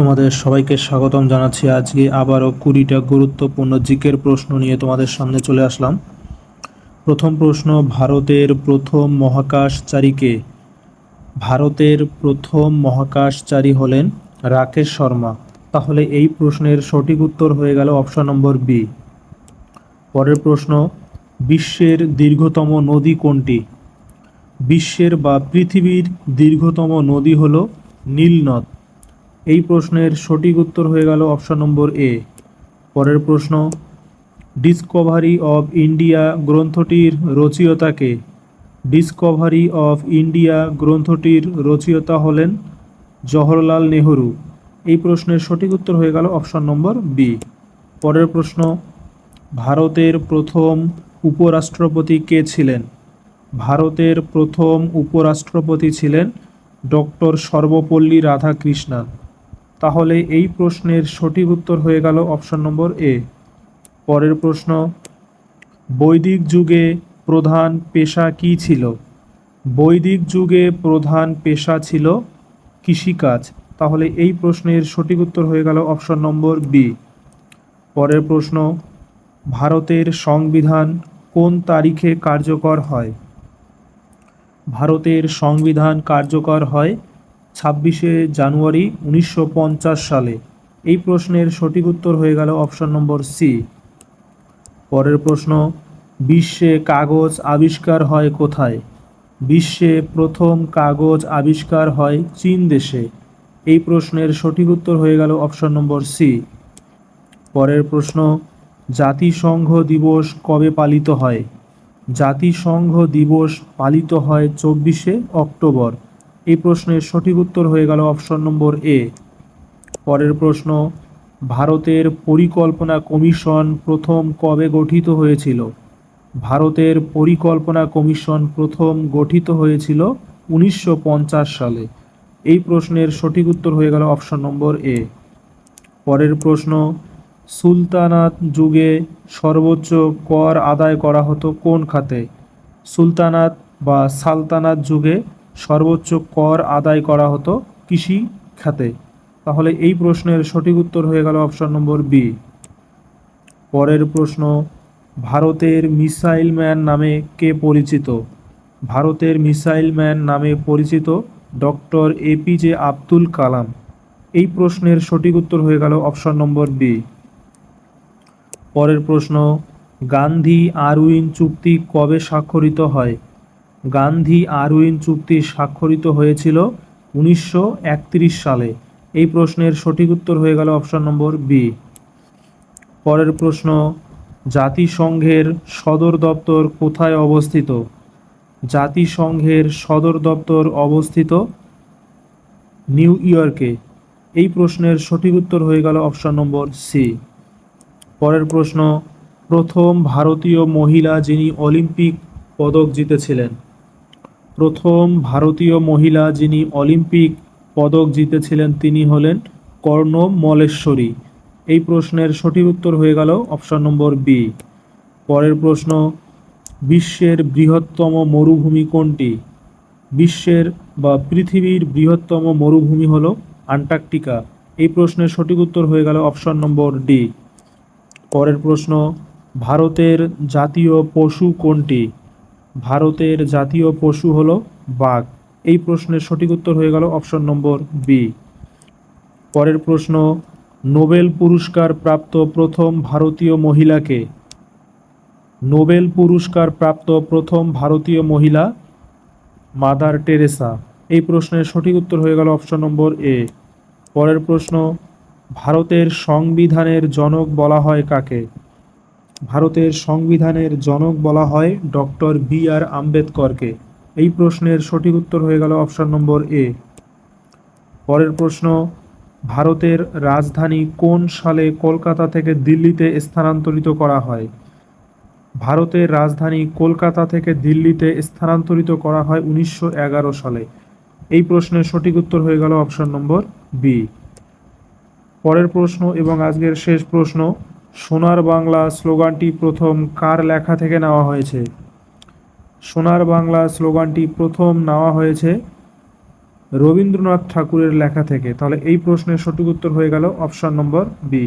তোমাদের সবাইকে স্বাগতম জানাচ্ছি। আজকে আবারও কুড়িটা গুরুত্বপূর্ণ জিকের প্রশ্ন নিয়ে তোমাদের সামনে চলে আসলাম। প্রথম প্রশ্ন, ভারতের প্রথম মহাকাশচারীকে ভারতের প্রথম মহাকাশচারী হলেন রাকেশ শর্মা। তাহলে এই প্রশ্নের সঠিক উত্তর হয়ে গেল অপশন নম্বর বি। পরের প্রশ্ন, বিশ্বের দীর্ঘতম নদী কোনটি? বিশ্বের বা পৃথিবীর দীর্ঘতম নদী হল নীলনদ। এই প্রশ্নের সঠিক উত্তর হয়ে গেল অপশন নম্বর এ। পরের প্রশ্ন, ডিসকভারি অফ ইন্ডিয়া গ্রন্থটির রচয়িতাকে ডিসকভারি অফ ইন্ডিয়া গ্রন্থটির রচয়িতা হলেন জওহরলাল নেহরু? এই প্রশ্নের সঠিক উত্তর হয়ে গেল অপশন নম্বর বি। পরের প্রশ্ন, ভারতের প্রথম উপরাষ্ট্রপতি কে ছিলেন? ভারতের প্রথম উপরাষ্ট্রপতি ছিলেন ডক্টর সর্বপল্লী রাধাকৃষ্ণান। তাহলে এই প্রশ্নের সঠিক উত্তর হয়ে গেল অপশন নম্বর এ। পরের প্রশ্ন, বৈদিক যুগে প্রধান পেশা কী ছিল? বৈদিক যুগে প্রধান পেশা ছিল কৃষিকাজ। তাহলে এই প্রশ্নের সঠিক উত্তর হয়ে গেল অপশন নম্বর বি। পরের প্রশ্ন, ভারতের সংবিধান কোন তারিখে কার্যকর হয়? ভারতের সংবিধান কার্যকর হয় ছাব্বিশে জানুয়ারি উনিশশো পঞ্চাশ সালে। এই প্রশ্নের সঠিক উত্তর হয়ে গেল অপশন নম্বর সি। পরের প্রশ্ন, বিশ্বে কাগজ আবিষ্কার হয় কোথায়? বিশ্বে প্রথম কাগজ আবিষ্কার হয় চীন দেশে। এই প্রশ্নের সঠিক উত্তর হয়ে গেল অপশন নম্বর সি। পরের প্রশ্ন, জাতিসংঘ দিবস কবে পালিত হয়? জাতিসংঘ দিবস পালিত হয় চব্বিশে অক্টোবর। এই প্রশ্নের সঠিক উত্তর হয়ে গেল অপশন নম্বর এ। পরের প্রশ্ন, ভারতের পরিকল্পনা কমিশন প্রথম কবে গঠিত হয়েছিল? ভারতের পরিকল্পনা কমিশন প্রথম গঠিত হয়েছিল উনিশশো পঞ্চাশ সালে। এই প্রশ্নের সঠিক উত্তর হয়ে গেল অপশন নম্বর এ। পরের প্রশ্ন, সুলতানাত যুগে সর্বোচ্চ কর আদায় করা হতো কোন খাতে? সুলতানাত বা সালতানাত যুগে সর্বোচ্চ কর আদায় করা হতো কৃষি খাতে। তাহলে এই প্রশ্নের সঠিক উত্তর হয়ে গেল অপশন নম্বর বি। পরের প্রশ্ন, ভারতের মিসাইল ম্যান নামে কে পরিচিত? ভারতের মিসাইল ম্যান নামে পরিচিত ডক্টর এপিজে আব্দুল কালাম। এই প্রশ্নের সঠিক উত্তর হয়ে গেল অপশন নম্বর বি। পরের প্রশ্ন, গান্ধী আরউইন চুক্তি কবে স্বাক্ষরিত হয়? গান্ধী আরউইন চুক্তি স্বাক্ষরিত হয়েছিল উনিশশো একত্রিশ সালে। এই প্রশ্নের সঠিক উত্তর হয়ে গেল অপশন নম্বর বি। পরের প্রশ্ন, জাতিসংঘের সদর দপ্তর কোথায় অবস্থিত? জাতিসংঘের সদর দপ্তর অবস্থিত নিউ ইয়র্কে। এই প্রশ্নের সঠিক উত্তর হয়ে গেল অপশন নম্বর সি। পরের প্রশ্ন, প্রথম ভারতীয় মহিলা যিনি অলিম্পিক পদক জিতেছিলেন। প্রথম ভারতীয় মহিলা যিনি অলিম্পিক পদক জিতেছিলেন তিনি হলেন কর্ণ মলেশ্বরী। এই প্রশ্নের সঠিক উত্তর হয়ে গেল অপশন নম্বর বি। পরের প্রশ্ন, বিশ্বের বৃহত্তম মরুভূমি কোনটি? বিশ্বের বা পৃথিবীর বৃহত্তম মরুভূমি হল আন্টার্কটিকা। এই প্রশ্নের সঠিক উত্তর হয়ে গেল অপশন নম্বর ডি। পরের প্রশ্ন, ভারতের জাতীয় পশু কোনটি? ভারতের জাতীয় পশু হল বাঘ। এই প্রশ্নের সঠিক উত্তর হয়ে গেল অপশন নম্বর বি পরের প্রশ্ন, নোবেল পুরস্কার প্রাপ্ত প্রথম ভারতীয় মহিলাকে? নোবেল পুরস্কার প্রাপ্ত প্রথম ভারতীয় মহিলা মাদার টেরেসা। এই প্রশ্নের সঠিক উত্তর হয়ে গেল অপশন নম্বর এ পরের প্রশ্ন, ভারতের সংবিধানের জনক বলা হয় কাকে? ভারতের সংবিধানের জনক বলা হয় ডক্টর বি আর আম্বেদকরকে। এই প্রশ্নের সঠিক উত্তর হয়ে গেল অপশন নম্বর এ। পরের প্রশ্ন, ভারতের রাজধানী কোন সালে কলকাতা থেকে দিল্লিতে স্থানান্তরিত করা হয়? ভারতের রাজধানী কলকাতা থেকে দিল্লিতে স্থানান্তরিত করা হয় উনিশশো এগারো সালে। এই প্রশ্নের সঠিক উত্তর হয়ে গেল অপশন নম্বর বি। পরের প্রশ্ন এবং আজকের শেষ প্রশ্ন সোনার বাংলা স্লোগানটি প্রথম কার লেখা থেকে নেওয়া হয়েছে? সোনার বাংলা স্লোগানটি প্রথম নেওয়া হয়েছে রবীন্দ্রনাথ ঠাকুরের লেখা থেকে। তাহলে এই প্রশ্নের সঠিক উত্তর হয়ে গেল অপশান নম্বর বি।